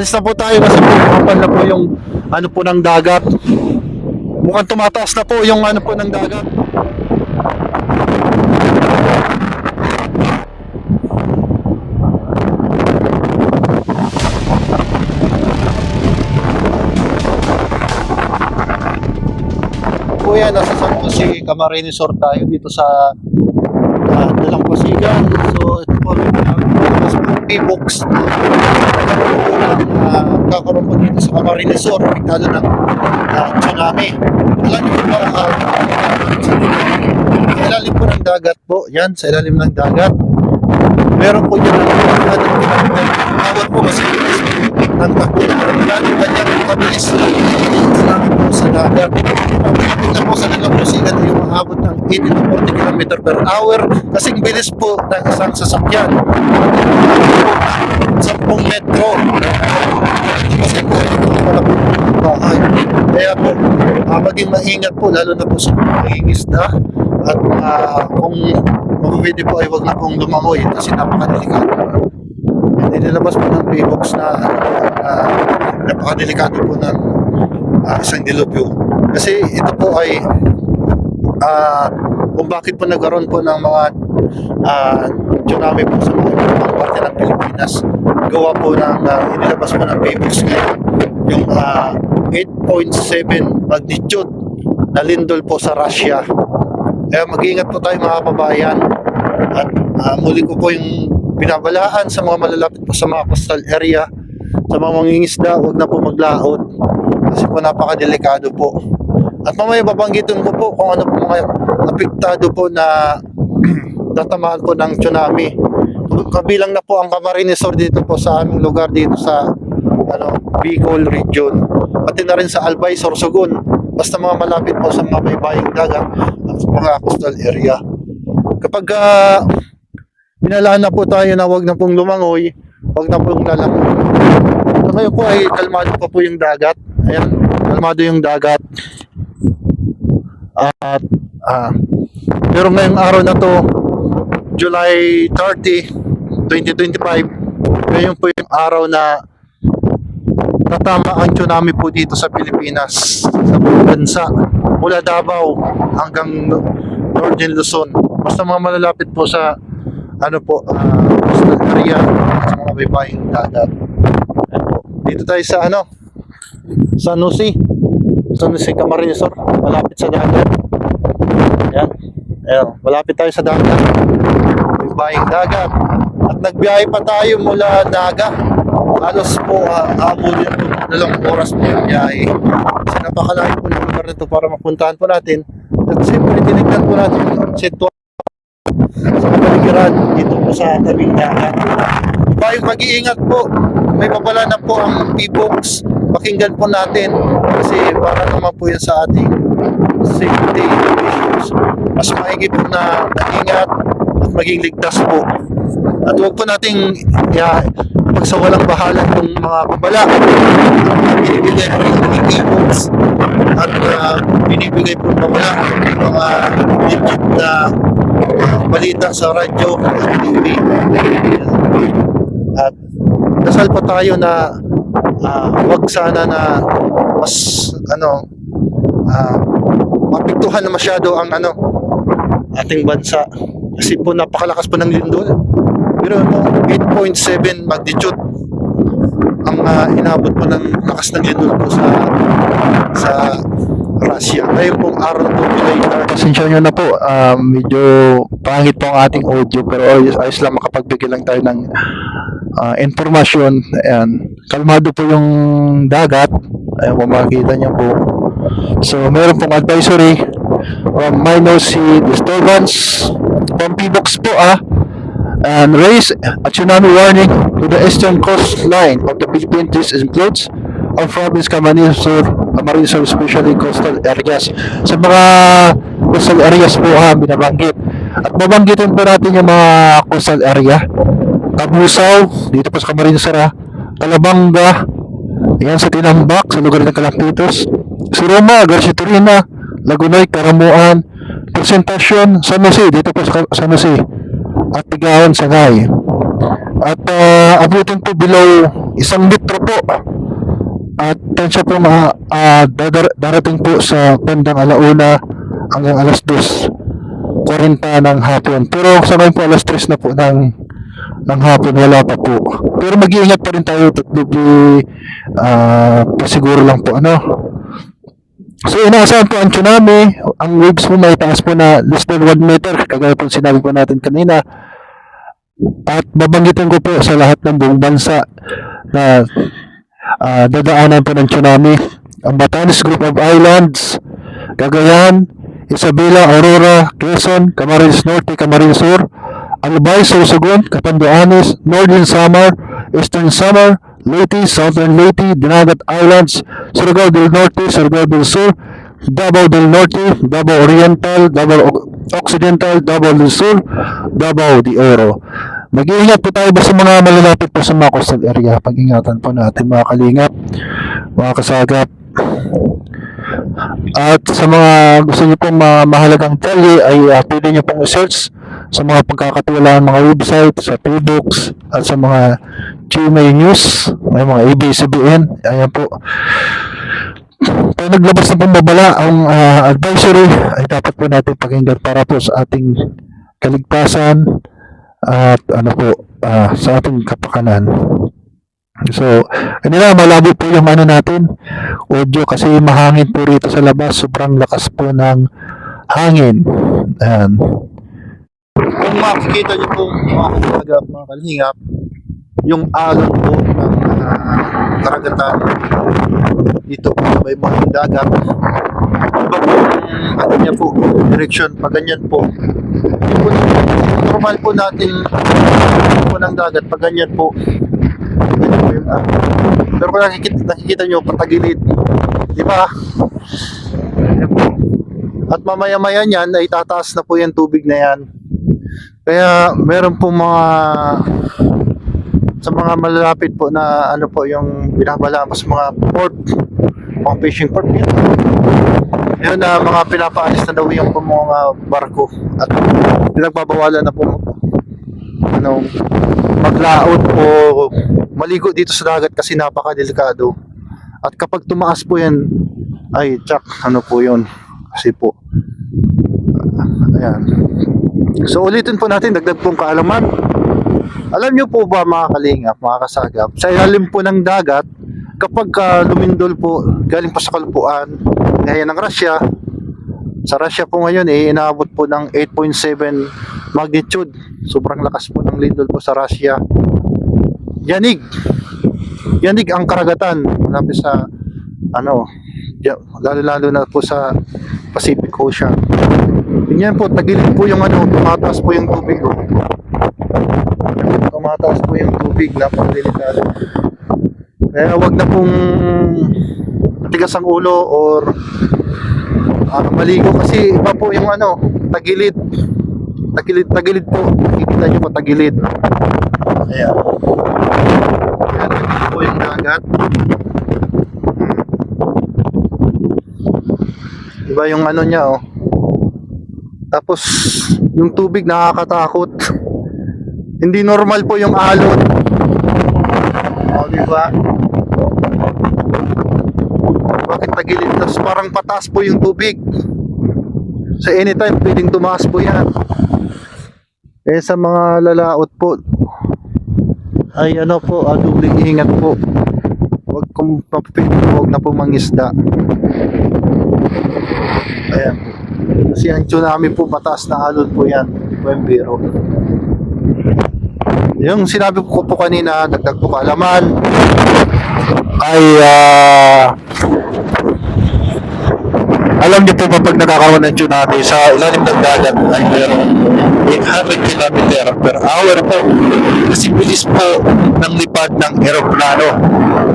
Alis na po tayo kasi po kapal na po yung ano po ng dagat. Mukhang tumataas na po yung ano po ng dagat. Kuya, nasa San Jose Camarines Resort tayo dito sa uh, Dalampasigan. So, ito po, mas po P-Books. Uh, kakaroon po dito sa Camarines Resort, apektado ng uh, tsunami. Alam niyo ba, uh, sa ilalim po ng dagat po, yan, sa ilalim ng dagat, meron po dyan ang power po kasi ng takbo ng kanilang kanyang sa dagat. Po sa nalamusigan ay umaabot ng 80 to 40 km per hour kasing bilis po ng isang sasakyan. 10 metro. Kasi po, wala po bahay. Kaya po, ah, maging maingat po, lalo na po sa nangingisda. At ah, kung mapapwede po ay wag na pong lumangoy kasi napakadelikado. Hindi nilabas po ng P-Box na uh, napakadelikado po ng ah, isang dilubyo. Kasi ito po ay ah, kung bakit po nagkaroon po ng mga ah, tsunami po sa mga ibang parte ng Pilipinas. Gawa po ng uh, inilabas po ng P-Box ngayon yung ah, 8.7 magnitude na lindol po sa Russia. Kaya mag-iingat po tayo mga kababayan. At ah, muli ko po yung binabalaan sa mga malalapit po sa mga coastal area, sa mga mangingisda, huwag na po maglaot. Kasi po napakadelikado po. At mamaya babanggitin ko po kung ano po mga apektado po na tatamaan po ng tsunami. Kabilang na po ang Camarines Resort dito po sa aming lugar dito sa ano, Bicol region. Pati na rin sa Albay, Sorsogon. Basta mga malapit po sa mga baybaying dagat at sa mga coastal area. Kapag ah, binalaan na po tayo na wag na pong lumangoy, wag na pong lalangoy. So ngayon po ay kalmado pa po yung dagat. Ayan, kalmado yung dagat. At ah, pero ngayong araw na to, July 30, 2025, ngayon po yung araw na tatama ang tsunami po dito sa Pilipinas, sa bansa, mula Davao hanggang Northern Luzon. Basta mga malalapit po sa ano po, ah, coastal area, sa mga baybaying dagat. Dito tayo sa ano, San Jose. San Jose Camarines malapit sa dagat. Ayan. Ayan, malapit tayo sa dagat. Baybaying dagat. At nagbiyahe pa tayo mula Naga. Halos po, uh, abulin po dalawang oras po yung biyahe. Kasi napakalayo po ng lugar nito para mapuntahan po natin. At siyempre, tinignan po natin yung sitwasyon sa kapaligiran dito po sa tabing dagat. Bayong mag-iingat po. May babala na po ang P-Box. Pakinggan po natin kasi para naman po yan sa ating safety issues. Mas maigi po na naingat at maging ligtas po. At huwag po nating ya, pagsawalang bahala ng mga babala. Binibigay po ng P-Box at uh, binibigay po babala ng mga legit na balita sa radyo at TV. At dasal po tayo na ah, wag sana na mas ano ah, mapiktuhan na masyado ang ano ating bansa. Kasi po napakalakas po ng lindol pero mo 8.7 magnitude ang ah, inabot po ng lakas ng lindol po sa sa Russia. Ngayon pong araw po 30. Pasensya nyo na po, ah, medyo pangit po ang ating audio pero ayos, ayos lang makapagbigay lang tayo ng ah, informasyon. Ayan. Kalmado po yung dagat. Ayan makikita niyo po. So meron pong advisory from minor sea disturbance from PBOX po ah and raise a tsunami warning to the eastern coastline of the Philippines. This includes our province Camarines Sur, Camarines Sur, especially coastal areas. Sa mga coastal areas po ha, binabanggit. At babanggitin po natin yung mga coastal area. Tabusaw, dito po sa ha. Calabanga, yan sa Tinambak, sa lugar ng Calampitos. Suruma, Garcia Torina, Lagunoy, Karamuan, Presentacion, San Jose, dito po sa San Jose at Tigaon, Sangay. At uh, abutin po below isang litro po. At tansya po ma, ah, dadar- darating po sa bandang alauna hanggang alas 2 40 ng hapon. Pero sa ngayon po alas 3 na po ng ng hapon wala pa po. Pero mag-iingat pa rin tayo tatlo ah pasiguro lang po ano. So inaasahan po ang tsunami, ang waves po may taas po na less than 1 meter, kagaya po sinabi po natin kanina. At babanggitin ko po sa lahat ng buong bansa na ah, dadaanan po ng tsunami. Ang Batanes Group of Islands, Cagayan, Isabela, Aurora, Quezon, Camarines Norte, Camarines Sur, Albay, Sorsogon, Catanduanes, Northern Samar, Eastern Samar, Leyte, Southern Leyte, Dinagat Islands, Surigao del Norte, Surigao del Sur, Davao del Norte, Davao Oriental, Davao Occidental, Davao del Sur, Davao de Oro. Mag-iingat po tayo sa mga malalapit po sa mga coastal area. Pag-ingatan po natin mga kalingap, mga kasagap. At sa mga gusto niyo pong mga mahalagang detalye ay uh, pwede niyo pong search sa mga pagkakatiwalaan mga website, sa Paybooks, at sa mga GMA News, may mga ABS-CBN, ayan po. Pag naglabas na pong babala ang ah, advisory ay dapat po natin pakinggan para po sa ating kaligtasan at ano po ah, sa ating kapakanan. So, kanina malabo po yung ano natin, audio kasi mahangin po rito sa labas, sobrang lakas po ng hangin. Ayan. Kung makikita niyo po mga kalingap, mga yung alon po ng ah, karagatan dito po may mga dagat. Yung ano niya po, direction, pag ganyan po. Po, normal po natin po ng dagat, pag ganyan po. Ganyan po yung ah. Pero kung nakikita, nakikita nyo, patagilid. Di ba? At mamaya-maya niyan ay tataas na po yung tubig na yan. Kaya meron po mga sa mga malalapit po na ano po yung binabalaan mga port, mga fishing port yun. Yun na mga pinapaalis na daw yung mga barko at pinagbabawalan na po ano maglaot o maligo dito sa dagat kasi napakadelikado. At kapag tumaas po yan ay tsak ano po yun kasi po ayan So ulitin po natin, dagdag pong kaalaman. Alam niyo po ba mga kalingap, mga kasagap, sa ilalim po ng dagat, kapag ah, lumindol po, galing po sa kalpuan, gaya ng Russia, sa Russia po ngayon, eh, inaabot po ng 8.7 magnitude. Sobrang lakas po ng lindol po sa Russia. Yanig. Yanig ang karagatan. Malapit sa, ano, ya- lalo-lalo na po sa Pacific Ocean. Ganyan po, tagilid po yung ano, tumataas po yung tubig. Oh. Tumataas po yung tubig, napakadelikado. Kaya wag na pong matigas ang ulo or ano, maligo kasi iba po yung ano, tagilid. Tagilid, tagilid po. Kikita nyo po, tagilid. Ayan. Ayan, tagilid po yung dagat. Iba yung ano niya, oh. Tapos, yung tubig nakakatakot. Hindi normal po yung alon. O, di ba? Bakit tagilid? Tapos parang pataas po yung tubig. Sa anytime, pwedeng tumaas po yan. Eh, sa mga lalaot po, ay ano po, uh, dubling ingat po. Kong papipitin, huwag na po mangisda. Ayan po. Kasi ang tsunami po, mataas na alon po yan. Buen biro. Yung sinabi ko po kanina, dagdag po kaalaman, ay ah, alam niyo po ba pag nakakaroon ng tsunami sa ilalim ng dagat ay mayroong 800 km per hour po kasi bilis po ng lipad ng eroplano.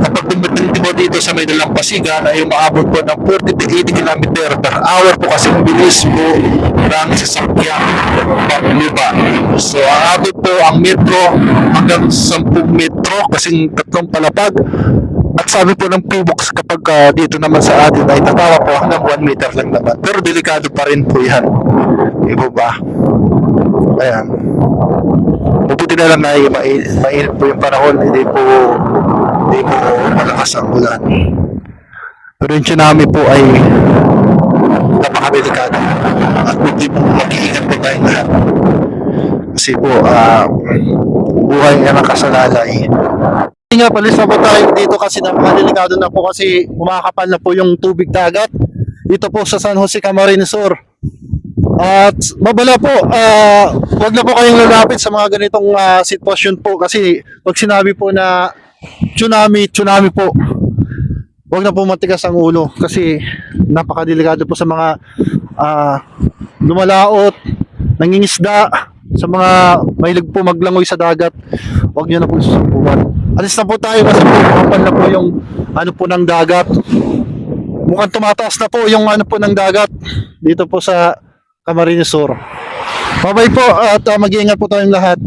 Kapag dumating po dito sa may dalampasigan ay umaabot po ng 40 to 80 km per hour po kasi bilis po ng sasakyan pagluba. So ang abot po ang metro hanggang 10 metro kasing tatlong palapag at sabi po ng P-Box kapag ah, dito naman sa atin ay tatawa po hanggang 1 meter lang naman. Pero delikado pa rin po yan. Di ba? Ayan. Mabuti na lang na mainit, mainit po yung panahon, hindi po hindi po malakas ang ulan. Pero yung tsunami po ay napakadelikado at hindi po mag-iingat po tayo lahat. Kasi po, ah, buhay nga nakasalalay. Hindi nga, palis na po tayo dito kasi napakadelikado na po kasi kumakapal na po yung tubig dagat. Dito po sa San Jose Camarines Sur. At babala po, ah, wag na po kayong lalapit sa mga ganitong ah, sitwasyon po kasi pag sinabi po na tsunami, tsunami po, wag na po matigas ang ulo kasi napakadelikado po sa mga ah, lumalaot, nangingisda, sa mga mahilig po maglangoy sa dagat, wag niyo na po susubukan. Alis na po tayo kasi po kapal na po yung ano po ng dagat. Mukhang tumataas na po yung ano po ng dagat dito po sa Camarines Sur. Bye-bye po at ah, mag-iingat po tayong lahat.